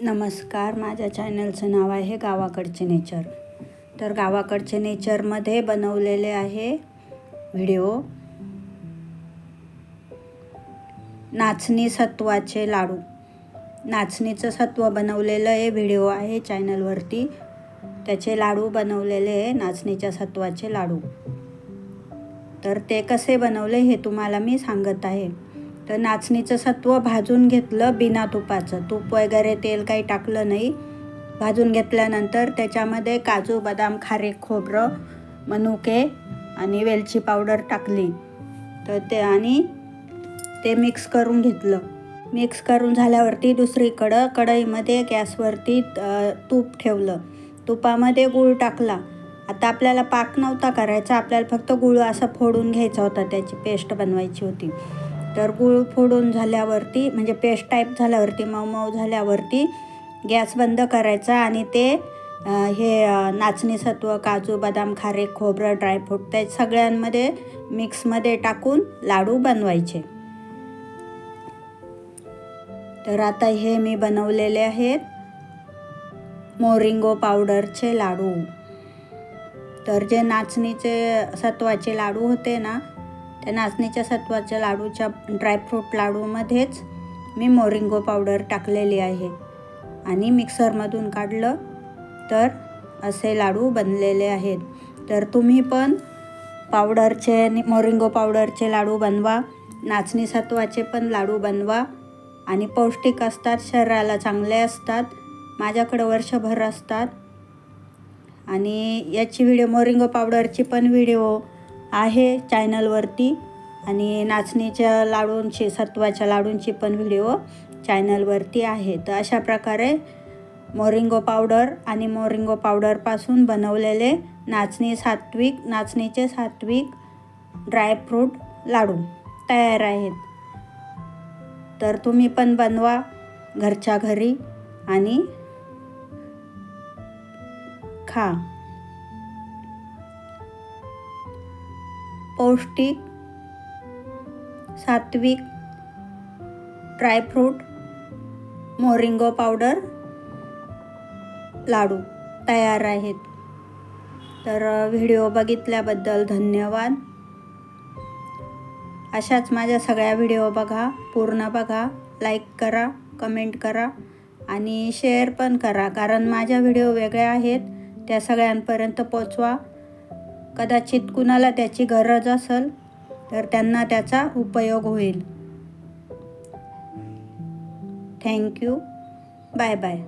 नमस्कार माझ्या चॅनलचं नाव आहे गावाकडचे नेचर. तर गावाकडचे नेचरमध्ये बनवलेले आहे व्हिडिओ. नाचणी सत्वाचे लाडू. नाचणीचं सत्व बनवलेलं हे व्हिडिओ आहे चॅनलवरती. त्याचे लाडू बनवलेले आहे नाचणीच्या सत्वाचे लाडू. तर ते कसे बनवले हे तुम्हाला मी सांगत आहे. तर नाचणीचं सत्व भाजून घेतलं बिना तुपाचं. तूप वगैरे तेल काही टाकलं नाही. भाजून घेतल्यानंतर त्याच्यामध्ये काजू बदाम खारे खोबरं मनुके आणि वेलची पावडर टाकली. तर ते आणि ते मिक्स करून घेतलं. मिक्स करून झाल्यावरती दुसरीकडं कढईमध्ये गॅसवरती तूप ठेवलं. तुपामध्ये गूळ टाकला. आता आपल्याला पाक नव्हता करायचा. आपल्याला फक्त गूळ असं फोडून घ्यायचा होता. त्याची पेस्ट बनवायची होती. तर गूळ फोडून झाल्यावरती म्हणजे पेस्ट टाईप झाल्यावरती मऊ मऊ झाल्यावरती गॅस बंद करायचा आणि ते हे नाचणी सत्व काजू बदाम खारे खोबरं ड्रायफ्रूट ते सगळ्यांमध्ये मिक्समध्ये टाकून लाडू बनवायचे. तर आता हे मी बनवलेले आहेत मोरिंगो पावडरचे लाडू. तर जे नाचणीचे सत्वाचे लाडू होते ना त्या नाचणीच्या सत्वाच्या लाडूच्या ड्रायफ्रूट लाडूमध्येच मी मोरिंगो पावडर टाकलेली आहे. आणि मिक्सरमधून काढलं तर असे लाडू बनलेले आहेत. तर तुम्ही पण पावडरचे आणि मोरिंगो पावडरचे लाडू बनवा नाचणी सत्वाचे पण लाडू बनवा आणि पौष्टिक असतात शरीराला चांगले असतात माझ्याकडे वर्षभर असतात. आणि याची व्हिडिओ मोरिंगो पावडरची पण व्हिडिओ आहे चॅनलवरती. आणि नाचणीच्या लाडूंचे सत्वाच्या लाडूंची पण व्हिडिओ चॅनलवरती आहे. तर अशा प्रकारे मोरिंगो पावडर आणि मोरिंगो पावडरपासून बनवलेले नाचणी सात्विक नाचणीचे सात्विक ड्रायफ्रूट लाडू तयार आहेत. तर तुम्ही पण बनवा घरच्या घरी आणि खा. पौष्टिक सात्विक ड्रायफ्रूट मोरिंगो पावडर लाडू तयार आहेत. तर व्हिडिओ बघितल्याबद्दल धन्यवाद. अशाच माझ्या सगळ्या व्हिडिओ बघा पूर्ण बघा लाईक करा कमेंट करा आणि शेअर पण करा कारण माझ्या व्हिडिओ वेगळ्या आहेत त्या सगळ्यांपर्यंत पोचवा. कदाचित कुणाला त्याची गरज असेल तर त्यांना त्याचा उपयोग होईल. Thank you bye bye